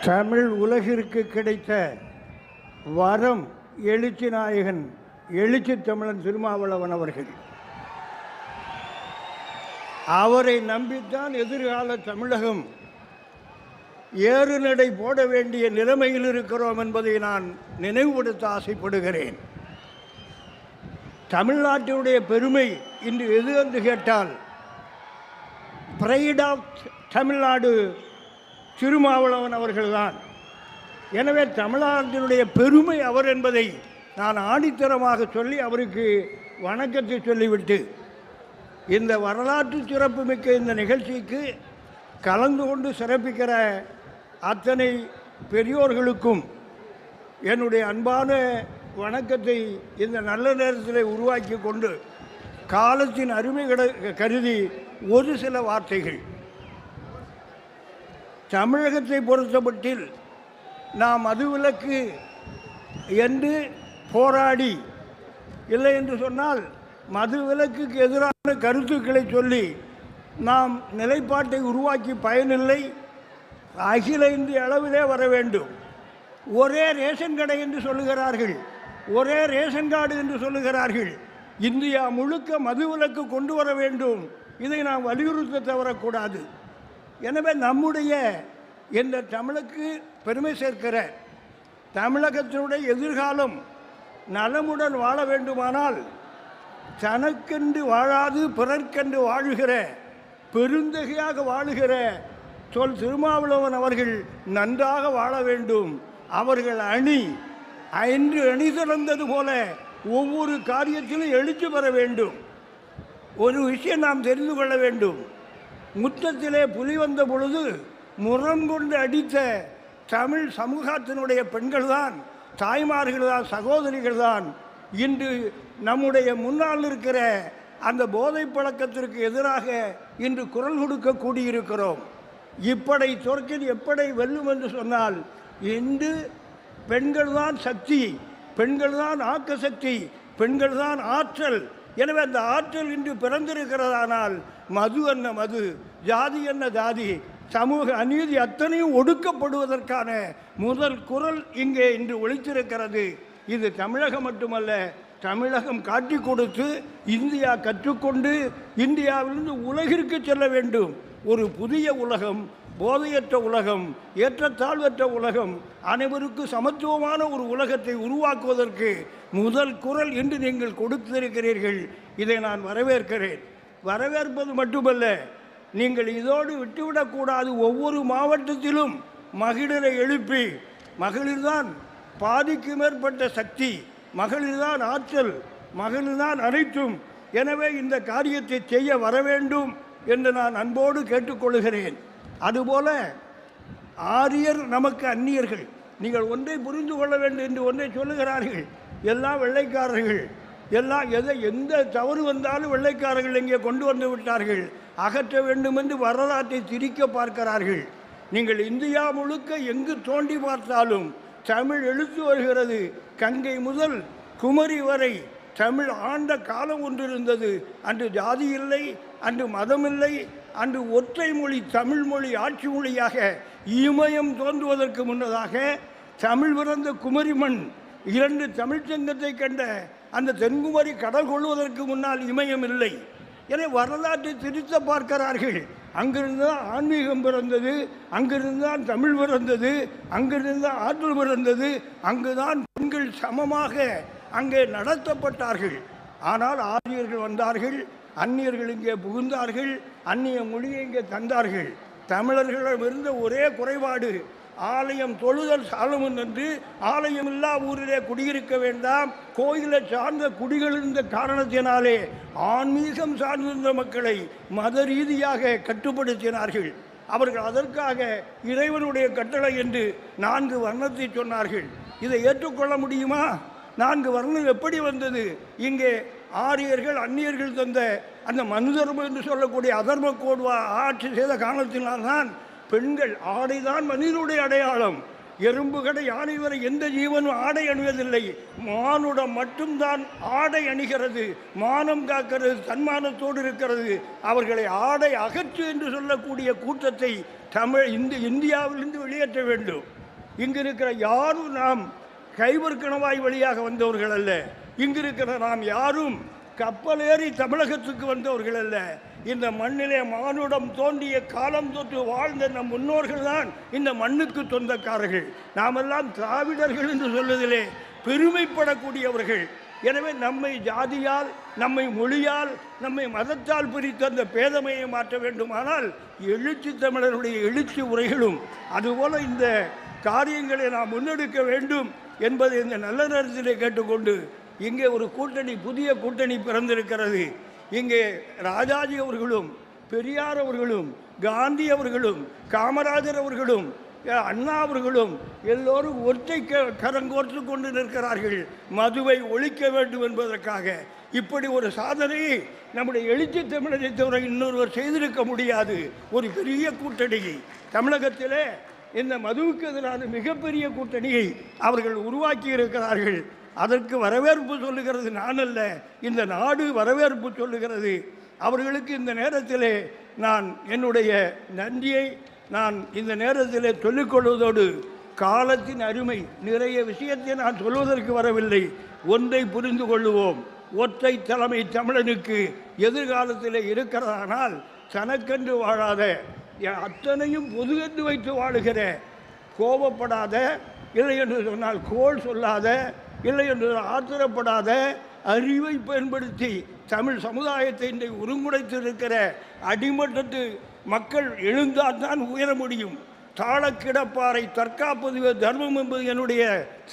தமிழ் உலகிற்கு கிடைத்த வரம் எழுச்சி நாயகன் எழுச்சி தமிழன் திருமாவளவன் அவர்கள். அவரை நம்பித்தான் எதிர்கால தமிழகம். ஏறு நடை போட வேண்டிய நிலைமையில் இருக்கிறோம் என்பதை நான் நினைவுபடுத்த ஆசைப்படுகிறேன். தமிழ்நாட்டினுடைய பெருமை இன்று எது என்று கேட்டால் பிரைட் ஆஃப் தமிழ்நாடு திருமாவளவன் அவர்கள்தான். எனவே தமிழ்நாட்டினுடைய பெருமை அவர் என்பதை நான் ஆணித்தரமாக சொல்லி அவருக்கு வணக்கத்தை சொல்லிவிட்டு இந்த வரலாற்று சிறப்புமிக்க இந்த நிகழ்ச்சிக்கு கலந்து கொண்டு சிறப்பிக்கிற அத்தனை பெரியோர்களுக்கும் என்னுடைய அன்பான வணக்கத்தை இந்த நல்ல நேரத்தில் உருவாக்கி கொண்டு காலத்தின் அருமை கருதி ஒரு சில வார்த்தைகள். தமிழகத்தை பொறுத்தமட்டில் நாம் மதுவிலக்கு என்று போராடி இல்லை என்று சொன்னால் மது விலக்குக்கு எதிரான கருத்துக்களை சொல்லி நாம் நிலைப்பாட்டை உருவாக்கி பயனில்லை. அகில இந்திய அளவிலே வர வேண்டும். ஒரே ரேஷன் கடை என்று சொல்லுகிறார்கள். ஒரே ரேஷன் கார்டு என்று சொல்லுகிறார்கள். இந்தியா முழுக்க மது விலக்கு கொண்டு வர வேண்டும். இதை நாம் வலியுறுத்த தவறக்கூடாது. எனவே நம்முடைய இந்த தமிழுக்கு பெருமை சேர்க்கிற தமிழகத்தினுடைய எதிர்காலம் நலமுடன் வாழ வேண்டுமானால் தனக்கென்று வாழாது பிறர்க்கென்று வாழுகிற பெருந்தகையாக வாழுகிற சொல் திருமாவளவன் அவர்கள் நன்றாக வாழ வேண்டும். அவர்கள் அணி அன்று அணி திறந்தது போல ஒவ்வொரு காரியத்திலும் எழுச்சி பெற வேண்டும். ஒரு விஷயம் நாம் தெரிந்து கொள்ள வேண்டும். முற்றத்திலே புலி வந்த பொழுது முரம் கொண்டு அடித்த தமிழ் சமூகத்தினுடைய பெண்கள்தான் தாய்மார்கள் தான் சகோதரிகள் தான் இன்று நம்முடைய முன்னால் இருக்கிற அந்த போதை பழக்கத்திற்கு எதிராக இன்று குரல் கொடுக்க கூடியிருக்கிறோம். இப்படை சொற்கில் எப்படை வெல்லும் என்று சொன்னால் இன்று பெண்கள் தான் சக்தி பெண்கள் தான் ஆக்க சக்தி பெண்கள் தான் ஆற்றல் எனவே அந்த ஆற்றல் இன்று பிறந்திருக்கிறதானால் மது என்ன மது ஜாதி என்ன ஜாதி சமூக அநீதி அத்தனையும் ஒடுக்கப்படுவதற்கான முதல் குரல் இங்கே இன்று ஒழித்திருக்கிறது இது தமிழகம் மட்டுமல்ல தமிழகம் காட்டி கொடுத்து இந்தியா கற்றுக்கொண்டு இந்தியாவிலிருந்து உலகிற்கு செல்ல வேண்டும். ஒரு புதிய உலகம் போதையற்ற உலகம் ஏற்றத்தாழ்வற்ற உலகம் அனைவருக்கும் சமத்துவமான ஒரு உலகத்தை உருவாக்குவதற்கு முதல் குரல் என்று நீங்கள் கொடுத்திருக்கிறீர்கள். இதை நான் வரவேற்கிறேன். வரவேற்பது மட்டுமல்ல நீங்கள் இதோடு விட்டுவிடக்கூடாது ஒவ்வொரு மாவட்டத்திலும் மகளிரை எழுப்பி மகளிர்தான் பாதிக்கு மேற்பட்ட சக்தி மகளிர்தான் ஆற்றல் மகளிர்தான் அனைத்தும். எனவே இந்த காரியத்தை செய்ய வர வேண்டும் என்று நான் அன்போடு கேட்டுக்கொள்கிறேன். அதுபோல ஆரியர் நமக்கு அந்நியர்கள். நீங்கள் ஒன்றை புரிந்து கொள்ள வேண்டும் என்று ஒன்றை சொல்லுகிறார்கள். எல்லாம் வெள்ளைக்காரர்கள். எல்லாம் எதை எந்த தவறு வந்தாலும் வெள்ளைக்காரர்கள் இங்கே கொண்டு வந்து விட்டார்கள். அகற்ற வேண்டும் என்று வரலாற்றை திரிக்க பார்க்கிறார்கள். நீங்கள் இந்தியா முழுக்க எங்கு தோண்டி பார்த்தாலும் தமிழ் எழுத்து வருகிறது. கங்கை முதல் குமரி வரை தமிழ் ஆண்ட காலம் ஒன்று இருந்தது அன்று ஜாதி இல்லை அன்று மதம் இல்லை அன்று ஒற்றை மொழி தமிழ் மொழி ஆட்சி மொழியாக இமயம் தோன்றுவதற்கு முன்னதாக தமிழ் பிறந்த குமரிமண் இரண்டு தமிழ்ச்சங்கத்தை கண்ட அந்த தென்குமரி கடல் கொள்வதற்கு முன்னால் இமயம் இல்லை எனவே வரலாற்றை திருத்த பார்க்கிறார்கள். அங்கிருந்து தான் ஆன்மீகம் பிறந்தது அங்கிருந்து தான் தமிழ் பிறந்தது அங்கிருந்து தான் ஆற்றல் பிறந்தது அங்குதான் பெண்கள் சமமாக அங்கே நடத்தப்பட்டார்கள். ஆனால் ஆரியர்கள் வந்தார்கள் அந்நியர்கள் இங்கே புகுந்தார்கள் அந்நிய மொழியை இங்கே தந்தார்கள். தமிழர்களிடம் இருந்த ஒரே குறைபாடு ஆலயம் தொழுதல் சாலம் என்று ஆலயம் இல்லா ஊரிலே குடியிருக்க வேண்டாம் கோயிலை சார்ந்த குடிகள் இருந்த காரணத்தினாலே ஆன்மீகம் சார்ந்திருந்த மக்களை மத ரீதியாக கட்டுப்படுத்தினார்கள். அவர்கள் அதற்காக இறைவனுடைய கட்டளை என்று நான்கு வர்ணத்தை சொன்னார்கள். இதை ஏற்றுக்கொள்ள முடியுமா? நான்கு வர்ணம் எப்படி வந்தது? இங்கே ஆரியர்கள் அந்நியர்கள் தந்த அந்த மனு தர்மம் என்று சொல்லக்கூடிய அதர்ம கோடுவா ஆட்சி செய்த காரணத்தினால்தான் பெண்கள் ஆடைதான் மனிதனுடைய அடையாளம். எறும்பு கடை யானை வரை எந்த ஜீவனும் ஆடை அணிவதில்லை. மானுடம் மட்டும்தான் ஆடை அணிகிறது மானம் காக்கிறது தன்மானத்தோடு இருக்கிறது. அவர்களை ஆடை அகற்று என்று சொல்லக்கூடிய கூட்டத்தை தமிழ் இந்த இந்தியாவிலிருந்து வெளியேற்ற வேண்டும். இங்கு இருக்கிற யாரும் நாம் கைவர்க்கணவாய் வழியாக வந்தவர்கள் அல்ல. இங்கு இருக்கிற நாம் யாரும் கப்பல் ஏறி தமிழகத்துக்கு வந்தவர்கள் அல்ல. இந்த மண்ணிலே மானுடம் தோன்றிய காலம் தொற்று வாழ்ந்த நம் முன்னோர்கள் தான் இந்த மண்ணுக்கு சொந்தக்காரர்கள். நாமெல்லாம் திராவிடர்கள் என்று சொல்வதிலே பெருமைப்படக்கூடியவர்கள். எனவே நம்மை ஜாதியால் நம்மை மொழியால் நம்மை மதத்தால் பிரித்து அந்த பேதமையை மாற்ற வேண்டுமானால் எழுச்சி தமிழருடைய எழுச்சி உரைகளும் அதுபோல இந்த காரியங்களை நாம் முன்னெடுக்க வேண்டும் என்பதை இந்த நல்ல நேரத்திலே கேட்டுக்கொண்டு இங்கே ஒரு கூட்டணி புதிய கூட்டணி பிறந்திருக்கிறது. இங்கே ராஜாஜி அவர்களும் பெரியார் அவர்களும் காந்தி அவர்களும் காமராஜர் அவர்களும் அண்ணா அவர்களும் எல்லோரும் ஒற்றை க- கரங்கோர்த்து கொண்டு நிற்கிறார்கள். மதுவை ஒழிக்க வேண்டும் என்பதற்காக. இப்படி ஒரு சாதனையை நம்முடைய எழுச்சி தமிழரை தவிர இன்னொருவர் செய்திருக்க முடியாது. ஒரு பெரிய கூட்டணியை தமிழகத்திலே இந்த மதுவுக்கு எதிரான மிகப்பெரிய கூட்டணியை அவர்கள் உருவாக்கி இருக்கிறார்கள் அதற்கு வரவேற்பு சொல்லுகிறது நான் அல்ல. இந்த நாடு வரவேற்பு சொல்லுகிறது. அவர்களுக்கு இந்த நேரத்திலே நான் என்னுடைய நன்றியை நான் இந்த நேரத்திலே சொல்லிக்கொள்வதோடு காலத்தின் அருமை நிறைய விஷயத்தை நான் சொல்வதற்கு வரவில்லை. ஒன்றை புரிந்து கொள்ளுவோம். ஒற்றை தலைமை தமிழனுக்கு எதிர்காலத்தில் இருக்கிறதானால் தனக்கென்று வாழாத அத்தனையும் பொது என்று வைத்து வாழுகிற கோபப்படாத இல்லை என்று சொன்னால் கோல் சொல்லாத இல்லை என்று ஆத்திரப்படாத அறிவை பயன்படுத்தி தமிழ் சமுதாயத்தை இன்றைக்கு ஒருங்குணைத்திருக்கிற அடிமட்டத்து மக்கள் எழுந்தால் தான் உயர முடியும். தாளக்கிடப்பாறை தற்காப்பது தர்மம் என்பது என்னுடைய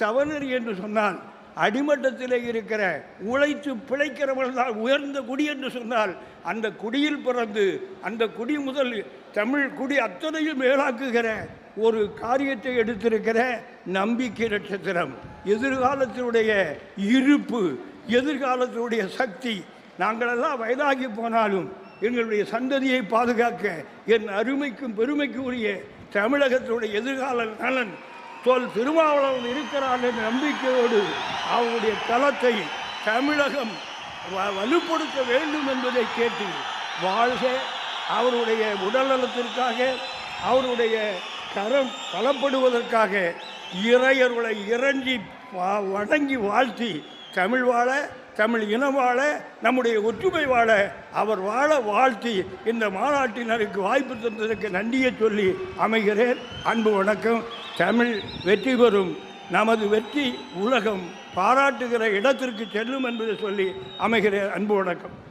சவநெறி என்று சொன்னால் அடிமட்டத்திலே இருக்கிற உழைத்து பிழைக்கிறவர்கள் தான் உயர்ந்த குடி என்று சொன்னால் அந்த குடியில் பிறந்து அந்த குடி முதல் தமிழ் குடி அத்தனையும் மேலாக்குகிற ஒரு காரியத்தை எடுத்திருக்கிற நம்பிக்கை நட்சத்திரம். எதிர்காலத்தினுடைய இருப்பு எதிர்காலத்தினுடைய சக்தி நாங்களெல்லாம் வயதாகி போனாலும் எங்களுடைய சந்ததியை பாதுகாக்க என் அருமைக்கும் பெருமைக்கும் உரிய தமிழகத்தினுடைய எதிர்கால நலன் தொல் திருமாவளவன் இருக்கிறான் என்ற நம்பிக்கையோடு அவருடைய தளத்தை தமிழகம் வ- வலுப்படுத்த வேண்டும் என்பதை கேட்டு வாழ்க. அவருடைய உடல்நலத்திற்காக அவருடைய கரம் பலப்படுவதற்காக இறையர்களை இறஞ்சி வா- வணங்கி வாழ்த்தி தமிழ் வாழ தமிழ் இனம் வாழ நம்முடைய ஒற்றுமை வாழ அவர் வாழ வாழ்த்தி இந்த மாநாட்டினருக்கு வாய்ப்பு தந்ததற்கு நன்றியை சொல்லி அமைகிறேன். அன்பு வணக்கம். தமிழ் வெற்றி பெறும். நமது வெற்றி உலகம் பாராட்டுகிற இடத்திற்கு செல்லும் என்பதை சொல்லி அமைகிறேன். அன்பு வணக்கம்.